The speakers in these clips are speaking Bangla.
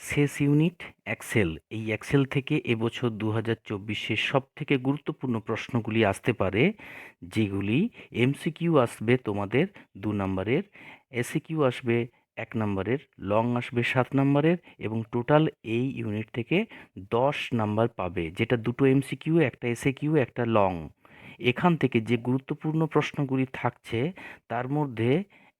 শেষ ইউনিট এক্সেল। এই এক্সেল থেকে এবছর দু হাজার চব্বিশের সব থেকে গুরুত্বপূর্ণ প্রশ্নগুলি আসতে পারে, যেগুলি এমসিকিউ আসবে তোমাদের দু নম্বরের, এসিকিউ আসবে এক নম্বরের, লং আসবে সাত নম্বরের এবং টোটাল এই ইউনিট থেকে দশ নাম্বার পাবে, যেটা দুটো এমসিকিউ, একটা এসিকিউ, একটা লং। এখান থেকে যে গুরুত্বপূর্ণ প্রশ্নগুলি থাকছে, তার মধ্যে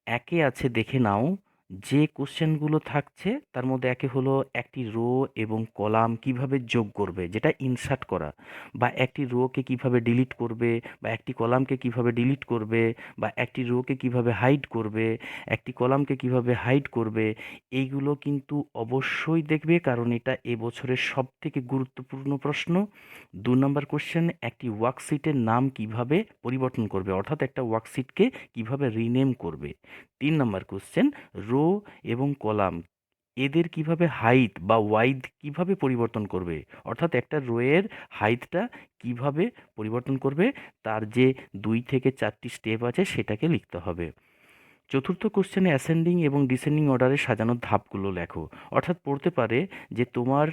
একে আছে দেখে নাও। যে কোশ্চেনগুলো থাকছে, তার মধ্যে একে হলো একটি রো এবং কলাম কীভাবে যোগ করবে, যেটা ইনসার্ট করা, বা একটি রোকে কীভাবে ডিলিট করবে, বা একটি কলামকে কীভাবে ডিলিট করবে, বা একটি রোকে কীভাবে হাইড করবে, একটি কলামকে কীভাবে হাইড করবে, এইগুলো কিন্তু অবশ্যই দেখবে, কারণ এটা এবছরের সব থেকে গুরুত্বপূর্ণ প্রশ্ন। দু নম্বর কোশ্চেন একটি ওয়ার্কশিটের নাম কীভাবে পরিবর্তন করবে, অর্থাৎ একটা ওয়ার্কশিটকে কীভাবে রিনেম করবে। তিন নম্বর কোশ্চেন রো এবং কলাম এদের কীভাবে হাইট বা ওয়াইড কীভাবে পরিবর্তন করবে? অর্থাৎ একটা রোয়ের হাইটটা কীভাবে পরিবর্তন করবে? তার যে দুই থেকে চারটি স্টেপ আছে সেটাকে লিখতে হবে। চতুর্থ কোশ্চেনে অ্যাসেন্ডিং এবং ডিসেন্ডিং অর্ডারে সাজানোর ধাপগুলো লেখো। অর্থাৎ পড়তে পারে যে তোমার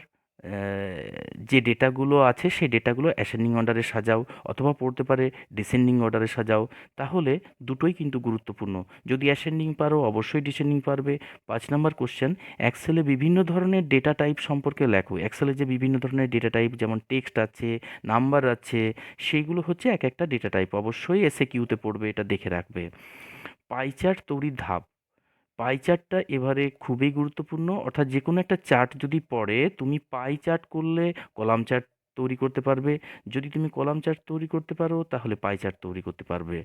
যে ডেটাগুলো আছে সেই ডেটাগুলো অ্যাসেন্ডিং অর্ডারে সাজাও অথবা পড়তে পারে ডিসেন্ডিং অর্ডারে সাজাও। তাহলে দুটোই কিন্তু গুরুত্বপূর্ণ। যদি অ্যাসেন্ডিং পারো অবশ্যই ডিসেন্ডিং পারবে। পাঁচ নম্বর কোশ্চেন এক্সেলে বিভিন্ন ধরনের ডেটা টাইপ সম্পর্কে লেখো। এক্সেলে যে বিভিন্ন ধরনের ডেটা টাইপ যেমন টেক্সট আছে, নাম্বার আছে, সেইগুলো হচ্ছে এক একটা ডেটা টাইপ। অবশ্যই এসে কিউতে পড়বে, এটা দেখে রাখবে। পাইচার্ট তৈরির ধাপ। পাই চার্টটা এবারে খুবই গুরুত্বপূর্ণ। অর্থাৎ যে কোনো একটা চার্ট যদি পড়ে, তুমি পাই চার্ট করলে কলাম চার্ট তৈরি করতে পারবে। যদি তুমি কলাম চার্ট তৈরি করতে পারো, তাহলে পাই চার্ট তৈরি করতে পারবে।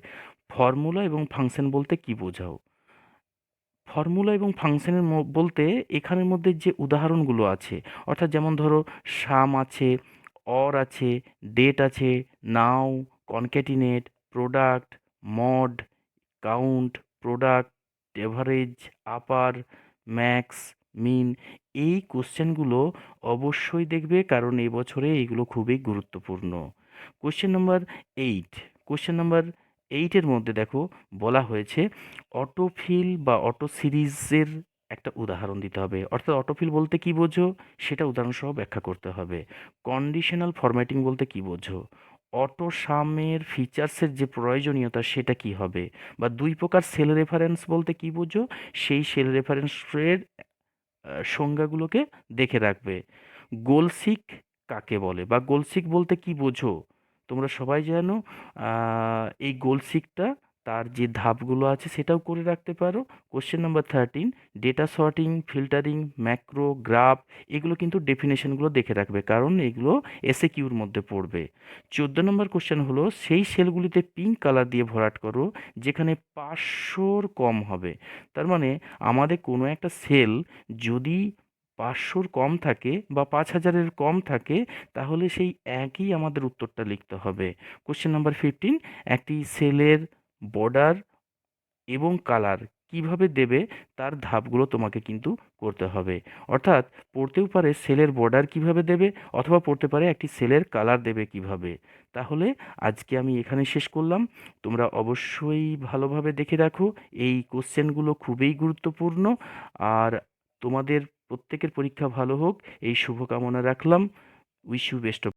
ফর্মুলা এবং ফাংশন বলতে কি বোঝাও? ফর্মুলা এবং ফাংশনের বলতে এখানের মধ্যে যে উদাহরণগুলো আছে, অর্থাৎ যেমন ধরো সাম আছে অর আছে ডেট আছে now concatenate product mod count product average upper max min এই কোশ্চেনগুলো অবশ্যই দেখবে কারণ এবছরে এইগুলো খুবই গুরুত্বপূর্ণ। Question number eight question number এইটের মধ্যে দেখো বলা হয়েছে অটোফিল বা অটো সিরিজের একটা উদাহরণ দিতে হবে। অর্থাৎ অটোফিল বলতে কি বোঝো? সেটা উদাহরণসহ ব্যাখ্যা করতে হবে। কন্ডিশনাল ফরম্যাটিং বলতে কি বোঝো? অটো সামের ফিচার্সের যে প্রয়োজনীয়তা, সেটা কি হবে? বা দুই প্রকার সেল রেফারেন্স বলতে কি বোঝো? সেই সেল রেফারেন্সের সংজ্ঞাগুলোকে দেখে রাখবে। গোলসিক কাকে বলে? বা গোলসিক বলতে কি বোঝো? তোমরা সবাই জানো এই গোলসিকটা তার যে ধাপগুলো আছে সেটাও করে রাখতে পারো। Question number thirteen data sorting filtering macro graph এগুলো কিন্তু ডেফিনেশনগুলো দেখে রাখবে কারণ এগুলো এসে কিউর মধ্যে পড়বে। চোদ্দ নম্বর কোশ্চেন হলো, সেই সেলগুলিতে পিঙ্ক কালার দিয়ে ভরাট করো, যেখানে পাঁচশোর কম হবে। তার মানে আমাদের কোনো একটা সেল যদি পাঁচশোর কম থাকে বা পাঁচ হাজারের কম থাকে, তাহলে সেই একই আমাদের উত্তরটা লিখতে হবে। কোশ্চেন নাম্বার ফিফটিন একটি সেলের বর্ডার এবং কালার কীভাবে দেবে তার ধাপগুলো তোমাকে কিন্তু করতে হবে। অর্থাৎ পড়তেও পারে সেলের বর্ডার কীভাবে দেবে অথবা পড়তে পারে একটি সেলের কালার দেবে কীভাবে। তাহলে আজকে আমি এখানে শেষ করলাম। তোমরা অবশ্যই ভালোভাবে দেখে রাখো, এই কোশ্চেনগুলো খুবই গুরুত্বপূর্ণ। আর তোমাদের প্রত্যেকের পরীক্ষা ভালো হোক, এই শুভকামনা রাখলাম। Wish you best of